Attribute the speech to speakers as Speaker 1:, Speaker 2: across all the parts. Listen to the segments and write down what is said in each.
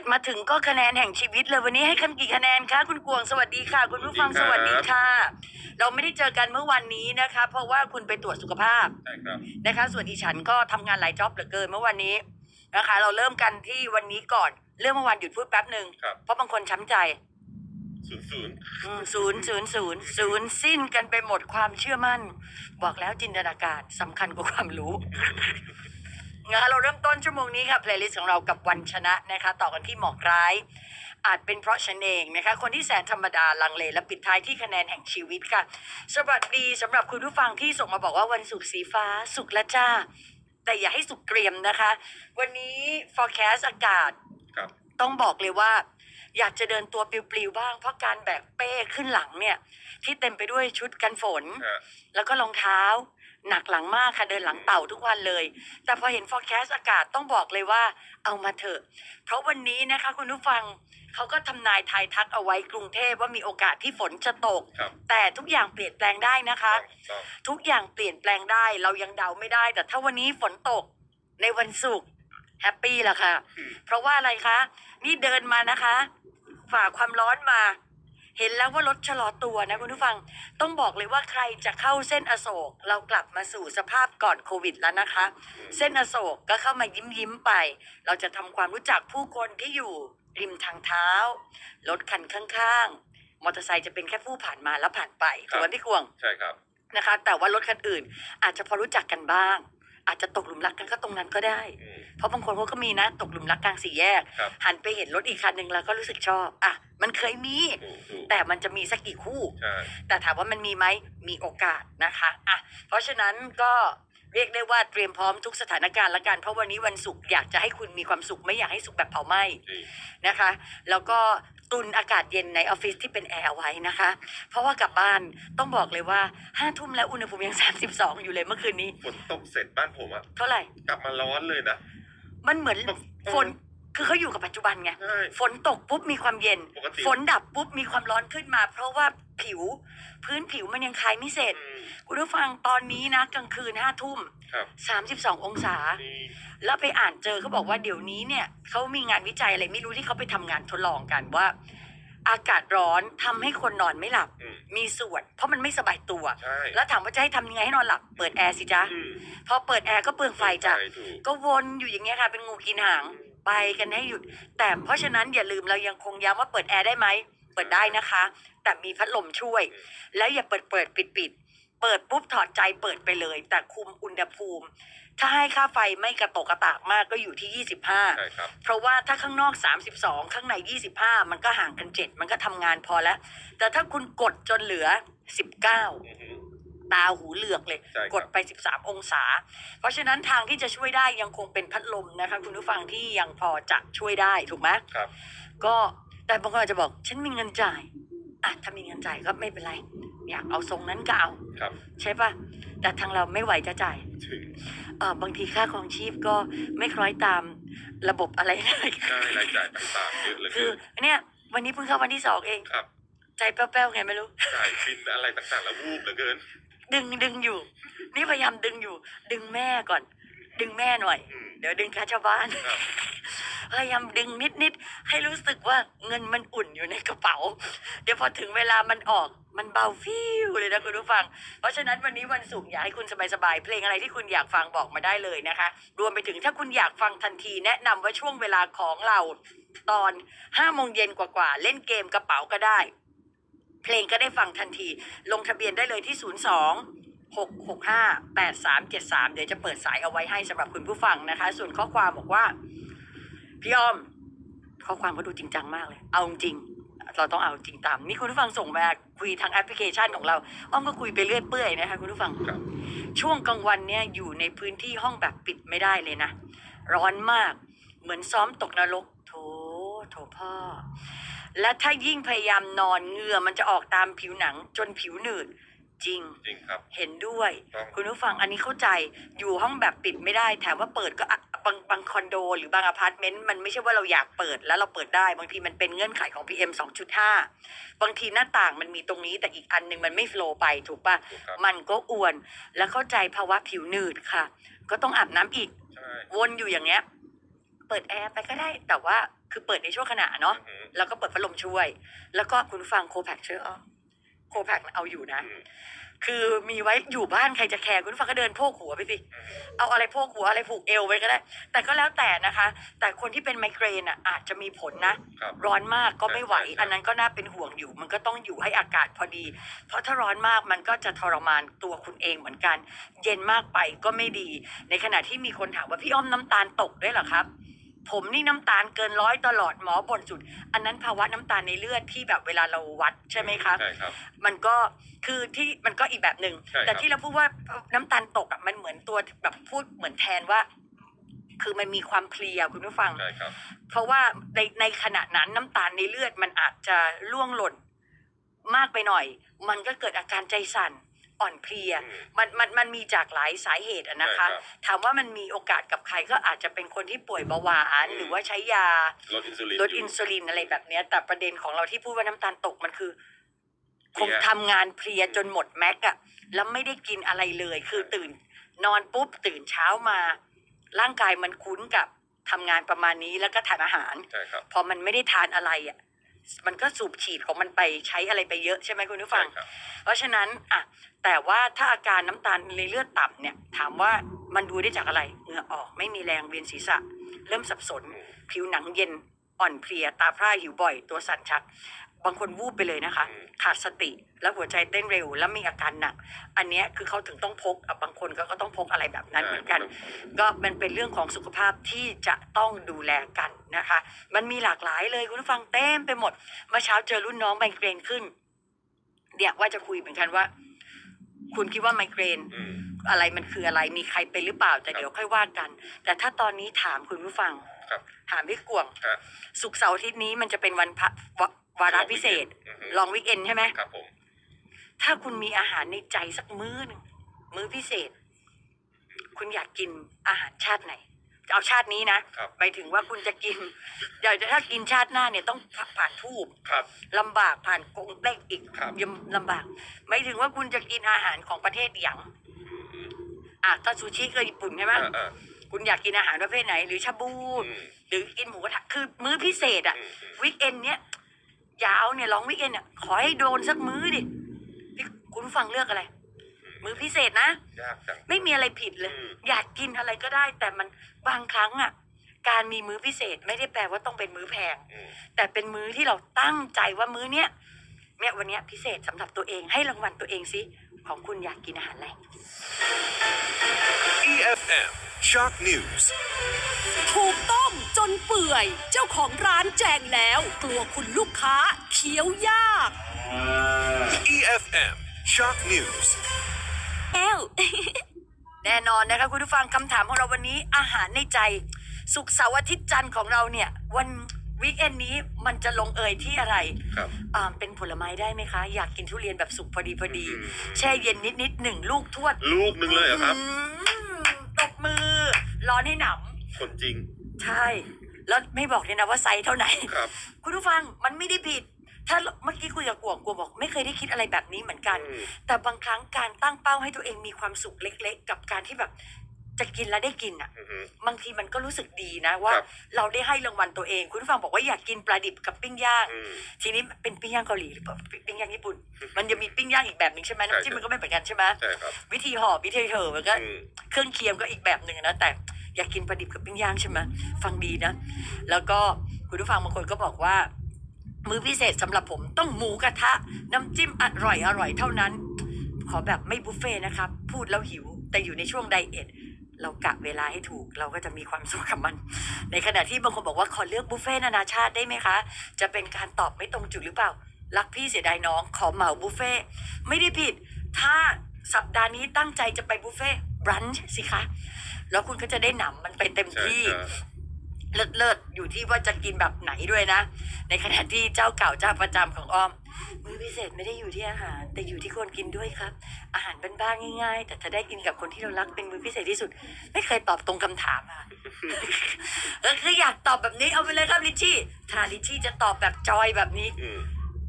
Speaker 1: ดมาถึงก็คะแนนแห่งชีวิตเลยวันนี้ให้คันกี่คะแนนคะคุณกวงสวัสดีค่ะ คุณผู้ฟัง
Speaker 2: ส
Speaker 1: ส
Speaker 2: วั
Speaker 1: วั
Speaker 2: ส
Speaker 1: ส
Speaker 2: ดี
Speaker 1: ดี
Speaker 2: ครับ
Speaker 1: ค่ะ เราไม่ได้เจอกันเมื่อวันนี้นะคะ เพราะว่าคุณไปตรวจสุขภาพ
Speaker 2: ใช่ครับ
Speaker 1: นะคะ ส่วนดิฉันก็ทำงานหลายจ็อบเหลือเกินเมื่อวันนี้นะคะ เราเริ่มกันที่วันนี้ก่อน เรื่องเมื่อวานหยุดพูดแป๊บหนึ่ง
Speaker 2: ครับ
Speaker 1: เพราะบางคนช้ำใจ
Speaker 2: ศูนย์ศูนย์
Speaker 1: อืมศูนย์ศูนย์ศูนย์ศูนย์สิ้นกันไปหมดความเชื่อมั่น บอกแล้วจินตนาการสำคัญกว่าความรู้ นะคะเราเริ่มต้นชั่วโมงนี้ค่ะเพลย์ลิสต์ของเรากับวันชนะนะคะต่อกันที่หมอกร้าย อาจเป็นเพราะฉันเองนะคะคนที่แสนธรรมดาลังเลและปิดท้ายที่คะแนนแห่งชีวิตค่ะ สวัสดีสำหรับคุณผู้ฟังที่ส่งมาบอกว่าวันศุกร์สีฟ้าสุขและจ้า แต่อย่าให้สุกเกรียมนะคะ วันนี้ forecast อากาศ
Speaker 2: ครับ
Speaker 1: ต้องบอกเลยว่าอยากจะเดินตัวปลิวๆบ้าง เพราะการแบกเป้ขึ้นหลังเนี่ย ที่เต็มไปด้วยชุดกันฝน
Speaker 2: ฮะ
Speaker 1: แล้วก็รองเท้า หนักหลังมากค่ะเดินหลังเต่าทุกวันเลย แต่พอเห็น forecast อากาศต้องบอกเลยว่าเอามาเถอะ เพราะวันนี้นะคะคุณผู้ฟังเขาก็ทำนายทายทักเอาไว้กรุงเทพว่ามีโอกาสที่ฝนจะตก
Speaker 2: ครับ
Speaker 1: แต่ทุกอย่างเปลี่ยนแปลงได้นะคะ
Speaker 2: ต้อง
Speaker 1: ทุกอย่างเปลี่ยนแปลงได้เรายังเดาไม่ได้ แต่ถ้าวันนี้ฝนตกในวันศุกร์แฮปปี้ละค่ะ
Speaker 2: อืม
Speaker 1: เพราะว่าอะไรคะ นี่เดินมานะคะ ฝ่าความร้อนมา เห็นแล้วว่ารถชะลอตัวนะคุณผู้ฟัง ต้องบอกเลยว่าใครจะเข้าเส้นอโศก เรากลับมาสู่สภาพก่อนโควิดแล้วนะคะ เส้นอโศกก็เข้ามายิ้มยิ้มๆไป เราจะทำความรู้จักผู้คนที่อยู่ริมทางเท้า รถคันข้างๆ มอเตอร์ไซค์จะเป็นแค่ผู้ผ่านมาแล้วผ่านไปถูกไหมพี่กวง
Speaker 2: ใช่ครับ
Speaker 1: นะคะ แต่ว่ารถคันอื่นอาจจะพอรู้จักกันบ้าง อาจจะตกหลุมรักกันก็ตรงนั้นก็ได้
Speaker 2: อืม
Speaker 1: เพราะบางคนเขาก็มีนะตกหลุมรักกลางสี่แยก
Speaker 2: ครับ
Speaker 1: หันไปเห็นรถอีกคันหนึ่งแล้วก็รู้สึกชอบ อะ มันเคยมี
Speaker 2: ถูกถูก
Speaker 1: แต่มันจะมีสักกี่คู่
Speaker 2: ใช่
Speaker 1: แต่ถามว่ามันมีไหมมีโอกาสนะคะอะเพราะฉะนั้นก็เรียกได้ว่าเตรียมพร้อมทุกสถานการณ์ละกัน เพราะวันนี้วันศุกร์อยากจะให้คุณมีความสุขไม่อยากให้สุขแบบเผาไหม้
Speaker 2: จริง
Speaker 1: นะคะ แล้วก็ ตุนอากาศเย็นในออฟฟิศที่เป็นแอร์ไว้นะคะ เพราะว่ากลับบ้านต้องบอกเลยว่าห้าทุ่มแล้วอุณหภูมิยัง 32 อยู่เลยเมื่อคืนนี้
Speaker 2: ฝนตกเสร็จบ้านผมอะ
Speaker 1: เท่าไหร่
Speaker 2: กลับมาร้อนเลยนะ
Speaker 1: มันเหมือน
Speaker 2: แบบ
Speaker 1: ฝน คือเขาอยู่กับปัจจุบันไง
Speaker 2: ใช่
Speaker 1: ฝนตกปุ๊บมีความเย็น
Speaker 2: ปกติ
Speaker 1: ฝนดับปุ๊บมีความร้อนขึ้นมา เพราะว่าผิว พื้นผิวมันยังคลายไม่เสร็จ
Speaker 2: อืม
Speaker 1: คุณผู้ฟังตอนนี้นะกลางคืนห้าทุ่ม
Speaker 2: ครับ
Speaker 1: สามสิบสององศา
Speaker 2: นี่
Speaker 1: แล้วไปอ่านเจอเขาบอกว่าเดี๋ยวนี้เนี่ยเขามีงานวิจัยอะไรไม่รู้ที่เขาไปทำงานทดลองกันว่า อากาศร้อนทำให้คนนอนไม่หลับ
Speaker 2: อืม
Speaker 1: มีส่วนเพราะมันไม่สบายตัว
Speaker 2: ใช่
Speaker 1: แล้วถามว่าจะให้ทำยังไงให้นอนหลับเปิดแอร์สิจ๊ะ
Speaker 2: อืม
Speaker 1: พอเปิดแอร์ก็เปลืองไฟจ้ะ
Speaker 2: ใช่ถูก
Speaker 1: ก็วนอยู่อย่างเงี้ยค่ะเป็นงูกินหาง ไปกันให้หยุด แต่เพราะฉะนั้นอย่าลืมเรายังคงย้ำว่าเปิดแอร์ได้ไหม เปิดได้นะคะ แต่มีพัดลมช่วย แล้วอย่าเปิดเปิดปิดปิดเปิดปุ๊บถอดใจเปิดไปเลย แต่คุมอุณหภูมิ ถ้าให้ค่าไฟไม่กระตกกระตากมากก็อยู่ที่25
Speaker 2: ใช่ครับ
Speaker 1: เพราะว่าถ้าข้างนอก 32 ข้างใน 25 มันก็ห่างกัน 7 มันก็ทำงานพอแล้ว แต่ถ้าคุณกดจนเหลือ 19
Speaker 2: อือหือ
Speaker 1: ตาหูเหลือกเลย
Speaker 2: ใช่ครับ
Speaker 1: กดไป 13 องศา เพราะฉะนั้นทางที่จะช่วยได้ยังคงเป็นพัดลมนะคะคุณผู้ฟังที่ยังพอจะช่วยได้ถูกไหม
Speaker 2: ครับ
Speaker 1: ก็แต่บางคนอาจจะบอกฉันมีเงินจ่ายอะถ้ามีเงินจ่ายก็ไม่เป็นไร อยากเอาทรงนั้นก็เอา
Speaker 2: ครับ
Speaker 1: ใช่ปะแต่ทางเราไม่ไหวจะจ่าย
Speaker 2: ถึง
Speaker 1: เออบางทีค่าครองชีพก็ไม่คล้อยตามระบบอะไรเลย
Speaker 2: ใช่รายจ่ายต่างๆเยอะเหลย
Speaker 1: คือเนี่ยวันนี้เพิ่งเข้าวันที่สองเอง
Speaker 2: ครับ
Speaker 1: ใจแป้วๆไงไม่รู้
Speaker 2: จ่ายบินอะไรต่างๆแล้ววูบเหลือเกิน
Speaker 1: ดึงดึงอยู่ นี่พยายามดึงอยู่ ดึงแม่ก่อน ดึงแม่หน่อย
Speaker 2: อืม
Speaker 1: เดี๋ยวดึงค่าชาวบ้าน
Speaker 2: ครับ
Speaker 1: พยายามดึงนิดนิดๆให้รู้สึกว่าเงินมันอุ่นอยู่ในกระเป๋า เดี๋ยวพอถึงเวลามันออกมันเบาฟิวเลยนะคุณผู้ฟัง เพราะฉะนั้นวันนี้วันศุกร์อยากให้คุณสบายๆ เพลงอะไรที่คุณอยากฟังบอกมาได้เลยนะคะ รวมไปถึงถ้าคุณอยากฟังทันทีแนะนำว่าช่วงเวลาของเราตอนห้าโมงเย็นกว่าๆ เล่นเกมกระเป๋าก็ได้ เพลงก็ได้ฟังทันที ลงทะเบียนได้เลยที่ 02 665 8373 เดี๋ยวจะเปิดสายเอาไว้ให้สำหรับคุณผู้ฟังนะคะ ส่วนข้อความบอกว่า พี่อ้อม ข้อความก็ดูจริงจังมากเลย เอาจริงเราต้องเอาจริงตามนี่คุณผู้ฟังส่งมาคุยทางแอปพลิเคชันของเรา อ้อมก็คุยไปเรื่อยเปื่อยนะคะคุณผู้ฟัง
Speaker 2: ครับ
Speaker 1: ช่วงกลางวันเนี่ยอยู่ในพื้นที่ห้องแบบปิดไม่ได้เลยนะ ร้อนมากเหมือนซ้อมตกนรกโถโถพ่อ และถ้ายิ่งพยายามนอนเหงื่อมันจะออกตามผิวหนังจนผิวหนืดจริง
Speaker 2: จริงครับ
Speaker 1: เห็นด้วย
Speaker 2: ต้อง
Speaker 1: คุณผู้ฟังอันนี้เข้าใจอยู่ห้องแบบปิดไม่ได้แถมว่าเปิดก็อะบางบางคอนโด หรือบางอพาร์ตเมนต์มันไม่ใช่ว่าเราอยากเปิดแล้วเราเปิดได้ บางทีมันเป็นเงื่อนไขของ PM 2.5 บางทีหน้าต่างมันมีตรงนี้แต่อีกอันหนึ่งมันไม่โฟลว์ไปถูกปะ
Speaker 2: ถูกครับ
Speaker 1: มันก็อ้วนแล้วเข้าใจภาวะผิวหนืดค่ะ ก็ต้องอาบน้ำอีก
Speaker 2: ใช่
Speaker 1: วนอยู่อย่างเงี้ย เปิดแอร์ไปก็ได้ แต่ว่า คือเปิดในช่วงขณะเนาะ
Speaker 2: อืม
Speaker 1: แล้วก็เปิดพัดลมช่วย แล้วก็คุณฟังโคแพคช่วยอ้อโคแพคเอาอยู่นะ
Speaker 2: อืม
Speaker 1: คือมีไว้อยู่บ้านใครจะแคร์คุณฟังก็เดินโพกหัวไปสิ
Speaker 2: อืม
Speaker 1: เอาอะไรโพกหัวอะไรผูกเอวไว้ก็ได้ แต่ก็แล้วแต่นะคะ แต่คนที่เป็นไมเกรนอะอาจจะมีผลนะ
Speaker 2: ครับ
Speaker 1: ร้อนมากก็ไม่ไหว
Speaker 2: ใช่ใช่
Speaker 1: อันนั้นก็น่าเป็นห่วงอยู่ มันก็ต้องอยู่ให้อากาศพอดี เพราะถ้าร้อนมากมันก็จะทรมานตัวคุณเองเหมือนกัน เย็นมากไปก็ไม่ดี ในขณะที่มีคนถามว่าพี่อ้อมน้ำตาลตกด้วยเหรอครับ ผมนี่น้ำตาลเกินร้อยตลอดหมอบ่นสุด อันนั้นภาวะน้ำตาลในเลือดที่แบบเวลาเราวัดใช่ไหมครับ
Speaker 2: ใช่ครับ
Speaker 1: มันก็คือที่มันก็อีกแบบหนึ่ง
Speaker 2: ใช่ครับ
Speaker 1: แต่ที่เราพูดว่าน้ำตาลตกอะมันเหมือนตัวแบบพูดเหมือนแทนว่า คือมันมีความเพลียคุณผู้ฟัง
Speaker 2: ใช่ครับ
Speaker 1: เพราะว่าในในขณะนั้นน้ำตาลในเลือดมันอาจจะล่วงหล่นมากไปหน่อย มันก็เกิดอาการใจสั่น อ่อนเพลีย
Speaker 2: อืม
Speaker 1: มันมันมันมีจากหลายสาเหตุอะนะคะ
Speaker 2: ใช่ครับ
Speaker 1: ถามว่ามันมีโอกาสกับใครก็อาจจะเป็นคนที่ป่วยเบาหวาน
Speaker 2: อืม
Speaker 1: หรือว่าใช้ยา
Speaker 2: ลดอินซูลิน
Speaker 1: ลด
Speaker 2: ยู่
Speaker 1: อินซูลินอะไรแบบเนี้ย แต่ประเด็นของเราที่พูดว่าน้ำตาลตกมันคือ
Speaker 2: เพ
Speaker 1: ค
Speaker 2: ลี
Speaker 1: ง
Speaker 2: ย
Speaker 1: ทำงานเพลียจนหมดแม็กอะแล้วไม่ได้กินอะไรเลย คือตื่น นอนปุ๊บตื่นเช้ามา ร่างกายมันคุ้นกับทำงานประมาณนี้แล้วก็ทานอาหาร
Speaker 2: ใช่ครับ
Speaker 1: พอมันไม่ได้ทานอะไรอะ มันก็สูบฉีดของมันไปใช้อะไรไปเยอะใช่ไหมคุณผู้ฟัง
Speaker 2: ใช่ครับ
Speaker 1: เพราะฉะนั้นอะแต่ว่าถ้าอาการน้ำตาลในเลือดต่ำเนี่ย ถามว่ามันดูได้จากอะไรเหงื่อออกไม่มีแรงเวียนศีรษะ เริ่มสับสน
Speaker 2: อืม
Speaker 1: ผิวหนังเย็นอ่อนเพลียตาพร่าหิวบ่อยตัวสั่นชัก บางคนวูบไปเลยนะคะ
Speaker 2: อืม
Speaker 1: ขาดสติแล้วหัวใจเต้นเร็วแล้วมีอาการหนัก อันเนี้ยคือเขาถึงต้องพกอะบางคนก็ก็ต้องพกอะไรแบบนั้นเหมือนกัน ก็มันเป็นเรื่องของสุขภาพที่จะต้องดูแลกันนะคะ มันมีหลากหลายเลยคุณผู้ฟังเต็มไปหมดเมื่อเช้าเจอรุ่นน้องไมเกรนขึ้นเนี่ยว่าจะคุยเหมือนกันว่า คุณคิดว่าไมเกรน
Speaker 2: อืม
Speaker 1: อะไรมันคืออะไรมีใครเป็นหรือเปล่าแต่เดี๋ยวค่อยว่ากัน แต่ถ้าตอนนี้ถามคุณผู้ฟัง
Speaker 2: ครับ
Speaker 1: ถามพี่กวง
Speaker 2: ฮะ
Speaker 1: สุกร์เสาร์อาทิตย์นี้มันจะเป็นวันพระ วะวาระพิเศษ
Speaker 2: อือฮึ
Speaker 1: ลองวิกเอนใช่ไหม
Speaker 2: ครับผม
Speaker 1: ถ้าคุณมีอาหารในใจสักมื้อหนึงมื้อพิเศษ คุณอยากกินอาหารชาติไหนจะเอาชาตินี้นะครับหมายถึงว่าคุณจะกินเดี๋ยวถ้ากินชาติหน้าเนี่ยต้องผ่านทูบ
Speaker 2: ครับ
Speaker 1: ลำบากผ่านกงเต็กอีก
Speaker 2: ครับ
Speaker 1: ยังลำบากหมายถึงว่าคุณจะกินอาหารของประเทศอย่างอะถ้าซูชิก็ญี่ปุ่นใช่ไหม
Speaker 2: อ่าอ่า
Speaker 1: คุณอยากกินอาหารประเภทไหน หรือชาบู
Speaker 2: อืม
Speaker 1: หรือกินหมูกระทะคือมื้อพิเศษอะ
Speaker 2: อืมอืม
Speaker 1: วิกเอนเนี้ย ยาวเนี่ยลองวิกเอนเนี่ยขอให้โดนสักมื้อดิพี่คุณผู้ฟังเลือกอะไร มื้อพิเศษนะ
Speaker 2: ยากจัง
Speaker 1: ไม่มีอะไรผิดเลย
Speaker 2: อืม
Speaker 1: อยากกินอะไรก็ได้ แต่มันบางครั้งอะการมีมื้อพิเศษไม่ได้แปลว่าต้องเป็นมื้อแพง
Speaker 2: อืม
Speaker 1: แต่เป็นมื้อที่เราตั้งใจว่ามื้อเนี้ยเนี่ยวันเนี้ยพิเศษสำหรับตัวเองให้รางวัลตัวเองสิของคุณอยากกินอาหารอะไร
Speaker 3: EFM Shock News
Speaker 4: ถูกต้มจนเปื่อย เจ้าของร้านแจงแล้ว กลัวคุณลูกค้าเคี้ยวยาก
Speaker 3: EFM Shock News
Speaker 4: แล้ว
Speaker 1: แน่นอนนะคะคุณผู้ฟังคำถามของเราวันนี้อาหารในใจ สุกร์เสาร์อาทิตย์จันทร์ของเราเนี่ย วันวีคเอนนี้มันจะลงเอยที่อะไร
Speaker 2: ครับ
Speaker 1: อ่าเป็นผลไม้ได้ไหมคะ อยากกินทุเรียนแบบสุกพอดีพอดี
Speaker 2: อืม
Speaker 1: แช่เย็นนิดนิดๆหนึ่งลูกทวด
Speaker 2: ลูกหนึ่งเลยเหรอครับ
Speaker 1: อืมตบมือ ร้อนให้หน
Speaker 2: คนจริงำ
Speaker 1: ใช่ แล้วไม่บอกเลยนะว่าไซส์เท่าไหร่
Speaker 2: ครับ
Speaker 1: คุณผู้ฟังมันไม่ได้ผิด ถ้าเมื่อกี้คุยกับกวงกวงบอก ไม่เคยได้คิดอะไรแบบนี้เหมือนกัน
Speaker 2: อืม
Speaker 1: แต่บางครั้งการตั้งเป้าให้ตัวเองมีความสุขเล็ก ๆ กับการที่แบบจะกินแล้วได้กินอะ
Speaker 2: อือฮึ
Speaker 1: บางทีมันก็รู้สึกดีนะว่า
Speaker 2: ครับ
Speaker 1: เราได้ให้รางวัลตัวเอง คุณผู้ฟังบอกว่าอยากกินปลาดิบกับปิ้งย่าง
Speaker 2: อืม
Speaker 1: ทีนี้เป็นปิ้งย่างเกาหลีหรือเปล่าปิ้งย่างญี่ปุ่น มันจะมีปิ้งย่างอีกแบบหนึ่งใช่ไหม
Speaker 2: ใช่
Speaker 1: น้ำจิ้มมันก็ไม่เหมือนกันใช่ไหม
Speaker 2: ใช่ครับ
Speaker 1: วิธีห่อวิธีเห่อมันก็
Speaker 2: อืม
Speaker 1: เครื่องเคียงก็อีกแบบหนึ่งนะแต่ อยากกินปลาดิบกับปิ้งย่างใช่ไหมฟังดีนะ แล้วก็คุณผู้ฟังบางคนก็บอกว่า มื้อพิเศษสำหรับผมต้องหมูกระทะ น้ำจิ้มอร่อยอร่อยเท่านั้น ขอแบบไม่บุฟเฟ่นะครับ พูดแล้วหิว แต่อยู่ในช่วงไดเอทเรากะเวลาให้ถูกเราก็จะมีความสุขกับมัน ในขณะที่บางคนบอกว่าขอเลือกบุฟเฟ่นานาชาติได้ไหมคะ จะเป็นการตอบไม่ตรงจุดหรือเปล่า รักพี่เสียดายน้อง ขอเหมาบุฟเฟ่ไม่ได้ผิด ถ้าสัปดาห์นี้ตั้งใจจะไปบุฟเฟ่บรันช์สิคะ แล้วคุณก็จะได้หนำมันไปเต็ม
Speaker 2: ใช่
Speaker 1: ที่
Speaker 2: ใช่
Speaker 1: เลิศเลิศอยู่ที่ว่าจะกินแบบไหนด้วยนะ ในขณะที่เจ้าเก่าเจ้าประจำของอ้อม มื้อพิเศษไม่ได้อยู่ที่อาหาร แต่อยู่ที่คนกินด้วยครับ อาหารบ้านๆง่ายๆ แต่ถ้าได้กินกับคนที่เรารักเป็นมื้อพิเศษที่สุด ไม่เคยตอบตรงคำถามอะก็คืออยากตอบแบบนี้เอาไปเลยครับลิชชี่ถ้าลิชชี่จะตอบแบบจอยแบบนี้
Speaker 2: อืม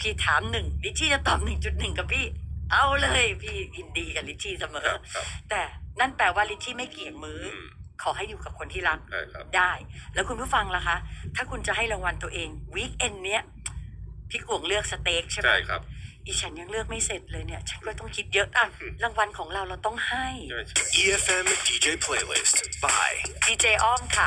Speaker 1: พี่ถามหนึ่งลิชชี่จะตอบหนึ่งจุดหนึ่งกับพี่ เอาเลยพี่ยินดีกับลิชชี่เสมอ
Speaker 2: ครับครับ
Speaker 1: แต่ นั่นแปลว่าลิชชี่ไม่เกี่ยงมืออ
Speaker 2: อืม
Speaker 1: ขอให้อยู่กับคนที่รัก
Speaker 2: ใช่ครับ
Speaker 1: ได้ แล้วคุณผู้ฟังล่ะคะ ถ้าคุณจะให้รางวัลตัวเองวีคเอนเนี้ยพี่กวงเลือกสเต็กใช่ไหม
Speaker 2: ใช่ครับ
Speaker 1: อีฉันยังเลือกไม่เสร็จเลยเนี่ย ฉันก็ต้องคิดเยอะอะรางวัลของเราเราต้องให้
Speaker 2: ใช่ใช่
Speaker 3: EFM DJ playlist by
Speaker 1: ดีเจอ้อมค่ะ